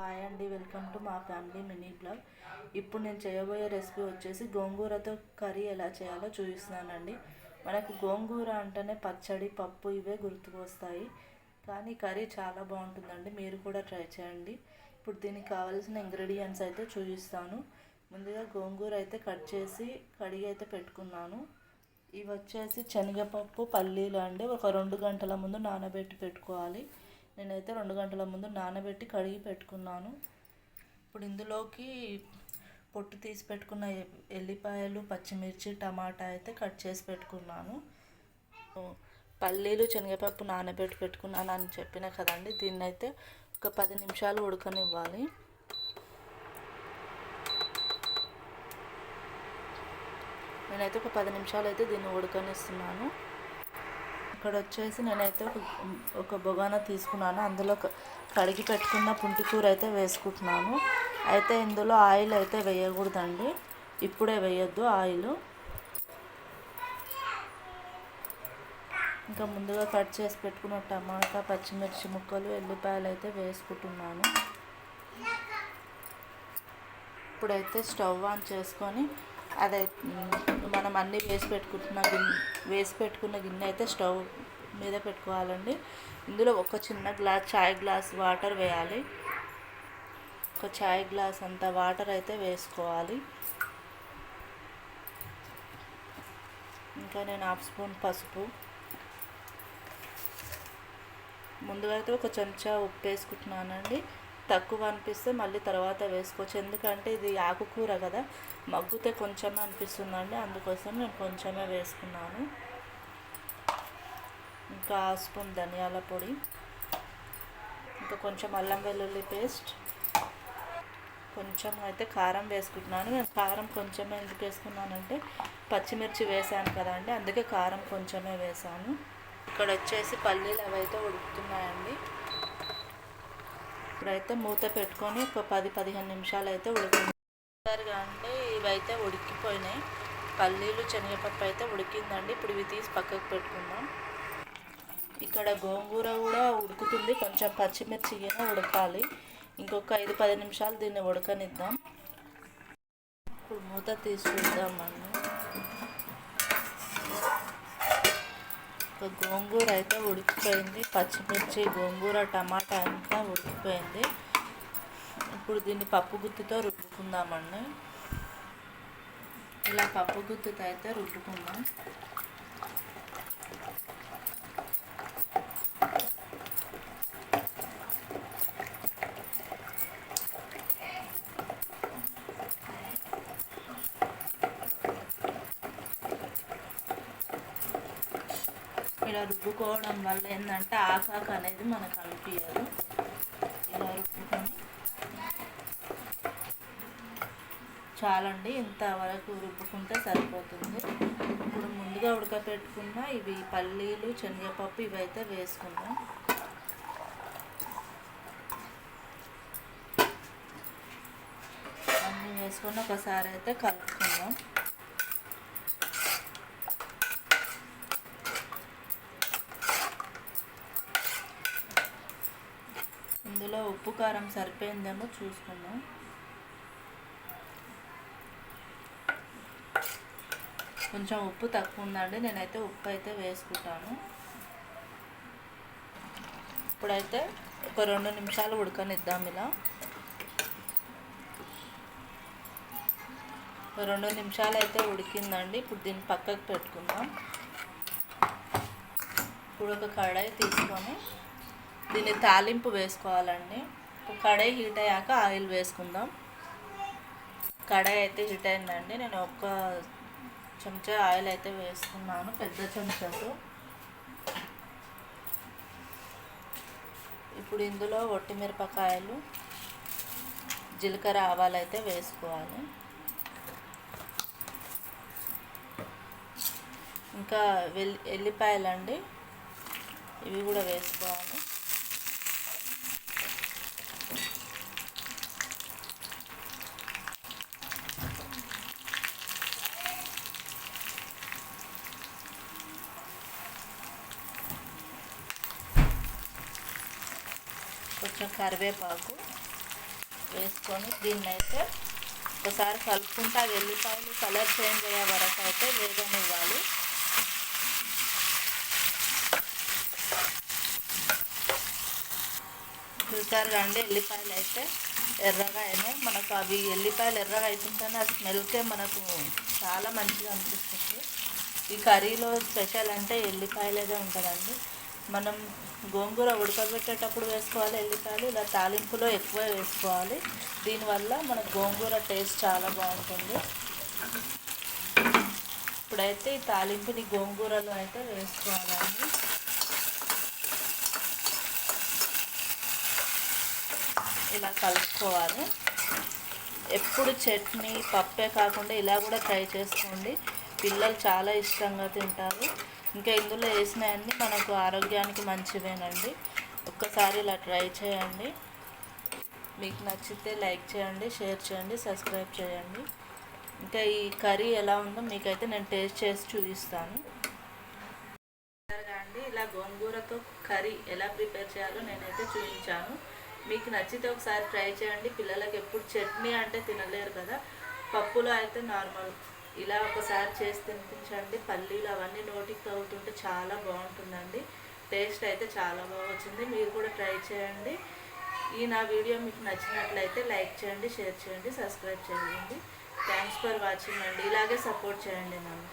Hi అండి welcome to మా family mini blog. ఇప్పుడు నేను చేయబోయే రెసిపీ వచ్చేసి గోంగూరతో కర్రీ ఎలా చేయాలో చూపిస్తున్నానండి. మనకు గోంగూర అంటేనే పచ్చడి పప్పు ఇవే గుర్తుకు వస్తాయి కానీ కర్రీ చాలా బాగుంటుందండి మీరు కూడా ట్రై చేయండి. ఇప్పుడు దీనికి కావాల్సిన ఇంగ్రీడియంట్స్ అయితే చూపిస్తాను. ముందుగా గోంగూర అయితే కట్ చేసి కడిగి అయితే పెట్టుకున్నాను. ఇవి వచ్చేసి శనగపప్పు పల్లీలు అండి. ఒక రెండు గంటల ముందు నానబెట్టి పెట్టుకోవాలి. నేనైతే రెండు గంటల ముందు నానబెట్టి కడిగి పెట్టుకున్నాను. ఇప్పుడు ఇందులోకి పొట్టు తీసి పెట్టుకున్న ఎల్లిపాయలు పచ్చిమిర్చి టమాటా అయితే కట్ చేసి పెట్టుకున్నాను. పల్లీలు శనగపప్పు నానబెట్టి పెట్టుకున్నాను అని చెప్పిన కదండి. దీన్ని అయితే ఒక పది నిమిషాలు ఉడకనివ్వాలి. నేనైతే ఒక పది నిమిషాలు అయితే దీన్ని ఉడకనిస్తున్నాను. ఇక్కడ వచ్చేసి నేనైతే ఒక ఒక బొగాన తీసుకున్నాను. అందులో కడిగి పెట్టుకున్న పుంటి కూర అయితే వేసుకుంటున్నాను. అయితే ఇందులో ఆయిల్ అయితే వేయకూడదండి. ఇప్పుడే వేయొద్దు ఆయిల్. ఇంకా ముందుగా కట్ చేసి పెట్టుకున్న టమాటా పచ్చిమిర్చి ముక్కలు ఎల్లిపాయలు అయితే వేసుకుంటున్నాను. ఇప్పుడైతే స్టవ్ ఆన్ చేసుకొని అదే మనం అన్నీ వేసి పెట్టుకుంటున్న గిన్నె వేసి పెట్టుకున్న గిన్నె అయితే స్టవ్ మీద పెట్టుకోవాలండి. ఇందులో ఒక చిన్న గ్లాస్ చాయ్ గ్లాస్ వాటర్ వేయాలి. ఒక చాయ్ గ్లాస్ అంత వాటర్ అయితే వేసుకోవాలి. ఇంకా నేను హాఫ్ స్పూన్ పసుపు. ముందుగా అయితే ఒక చెంచా ఉప్పు వేసుకుంటున్నానండి. తక్కువ అనిపిస్తే మళ్ళీ తర్వాత వేసుకోవచ్చు. ఎందుకంటే ఇది ఆకుకూర కదా మగ్గుతే కొంచెమే అనిపిస్తుందండి. అందుకోసం నేను కొంచెమే వేసుకున్నాను. ఇంకా స్పూన్ ధనియాల పొడి ఇంకా కొంచెం అల్లం వెల్లుల్లి పేస్ట్ కొంచెం అయితే కారం వేసుకుంటున్నాను. నేను కారం కొంచెమే ఎందుకు వేసుకున్నానంటే పచ్చిమిర్చి వేసాను కదండి అందుకే కారం కొంచెమే వేసాను. ఇక్కడ వచ్చేసి పల్లీలు అవి అయితే ఉడుకుతున్నాయండి. ఇప్పుడైతే మూత పెట్టుకొని ఒక పది పదిహేను నిమిషాలు అయితే ఉడికింది అంటే ఇవైతే ఉడికిపోయినాయి. పల్లీలు శనగపప్పు అయితే ఉడికిందండి. ఇప్పుడు ఇవి తీసి పక్కకు పెట్టుకుందాం. ఇక్కడ గోంగూర కూడా ఉడుకుతుంది. కొంచెం పచ్చిమిర్చి కూడా ఉడకాలి. ఇంకొక ఐదు పది నిమిషాలు దీన్ని ఉడకనిద్దాం. ఇప్పుడు మూత తీసి చూద్దామండి. ఒక గోంగూర అయితే ఉడికిపోయింది. పచ్చిమిర్చి గోంగూర టమాటా అంతా ఉడికిపోయింది. ఇప్పుడు దీన్ని పప్పు గుత్తితో రుబ్బుకుందామండి. ఇలా పప్పు గుత్తితో అయితే రుబ్బుకుందాం. ఇలా రుబ్బుకోవడం వల్ల ఏంటంటే ఆకాకు అనేది మనకు అనిపించదు ఇలా రుబ్బుకొని చాలండి ఇంతవరకు రుబ్బుకుంటే సరిపోతుంది. ఇప్పుడు ముందుగా ఉడకపెట్టుకున్న ఇవి పల్లీలు శనగపప్పు ఇవైతే వేసుకుందాం. అన్నీ వేసుకొని ఒకసారి అయితే కలుపుకుందాం. ఇందులో ఉప్పు కారం సరిపోయిందేమో చూసుకుందాం. కొంచెం ఉప్పు తక్కువ ఉందండి. నేనైతే ఉప్పు అయితే వేసుకుంటాను. ఇప్పుడైతే ఒక రెండు నిమిషాలు ఉడకనిద్దాం ఇలా. రెండు నిమిషాలు అయితే ఉడికిందండి. ఇప్పుడు దీన్ని పక్కకు పెట్టుకుందాం. ఇప్పుడు ఒక కడాయి తీసుకొని దీన్ని తాలింపు వేసుకోవాలండి. కడాయి హీట్ అయ్యాక ఆయిల్ వేసుకుందాం. కడాయి అయితే హీట్ అయిందండి. నేను ఒక్క చెంచా ఆయిల్ అయితే వేసుకున్నాను పెద్ద చెంచాతో. ఇప్పుడు ఇందులో ఒట్టిమిరపకాయలు జీలకర్ర ఆవాలు అయితే వేసుకోవాలి. ఇంకా వెల్లి ఎల్లిపాయలండి ఇవి కూడా వేసుకోవాలి. కొంచెం కరివేపాకు వేసుకొని దీన్ని అయితే ఒకసారి కలుపుకుంటే. ఆ ఎల్లిపాయలు కలర్ చేంజ్ అయ్యే వరకు అయితే వేగనివ్వాలి. చూసారు రండి ఎల్లిపాయలు అయితే ఎర్రగా అయినాయి. మనకు అవి ఎల్లిపాయలు ఎర్రగా అవుతుంటేనే ఆ స్మెల్కే మనకు చాలా మంచిగా అనిపిస్తుంది. ఈ కర్రీలో స్పెషల్ అంటే ఎల్లిపాయలదే ఉంటుందండి. మనం గోంగూర ఉడకబెట్టేటప్పుడు వేసుకోవాలి ఎల్లిపాయలు ఇలా తాలింపులో ఎక్కువ వేసుకోవాలి. దీనివల్ల మన గోంగూర టేస్ట్ చాలా బాగుంటుంది. ఇప్పుడైతే ఈ తాలింపుని గోంగూరలో అయితే వేసుకోవాలండి. ఇలా కలుపుకోవాలి. ఎప్పుడు చట్నీ పప్పే కాకుండా ఇలా కూడా ట్రై చేసుకోండి. పిల్లలు చాలా ఇష్టంగా తింటారు. ఇంకా ఇందులో వేసినాయండి మనకు ఆరోగ్యానికి మంచివేనండి. ఒక్కసారి ఇలా ట్రై చేయండి. మీకు నచ్చితే లైక్ చేయండి షేర్ చేయండి సబ్స్క్రైబ్ చేయండి. ఇంకా ఈ కర్రీ ఎలా ఉందో మీకైతే నేను టేస్ట్ చేసి చూపిస్తాను. అండి ఇలా గోంగూరతో కర్రీ ఎలా ప్రిపేర్ చేయాలో నేనైతే చూపించాను. మీకు నచ్చితే ఒకసారి ట్రై చేయండి. పిల్లలకి ఎప్పుడు చట్నీ అంటే తినలేరు కదా. పప్పులో అయితే నార్మల్. ఇలా ఒకసారి చేసి తినిపించండి పల్లీలు అవన్నీ నోటికి తవ్వుతుంటే చాలా బాగుంటుందండి. టేస్ట్ అయితే చాలా బాగా వచ్చింది. మీరు కూడా ట్రై చేయండి. ఈ నా వీడియో మీకు నచ్చినట్లయితే లైక్ చేయండి షేర్ చేయండి సబ్స్క్రైబ్ చేయండి. థ్యాంక్స్ ఫర్ వాచింగ్ అండి. ఇలాగే సపోర్ట్ చేయండి నన్ను.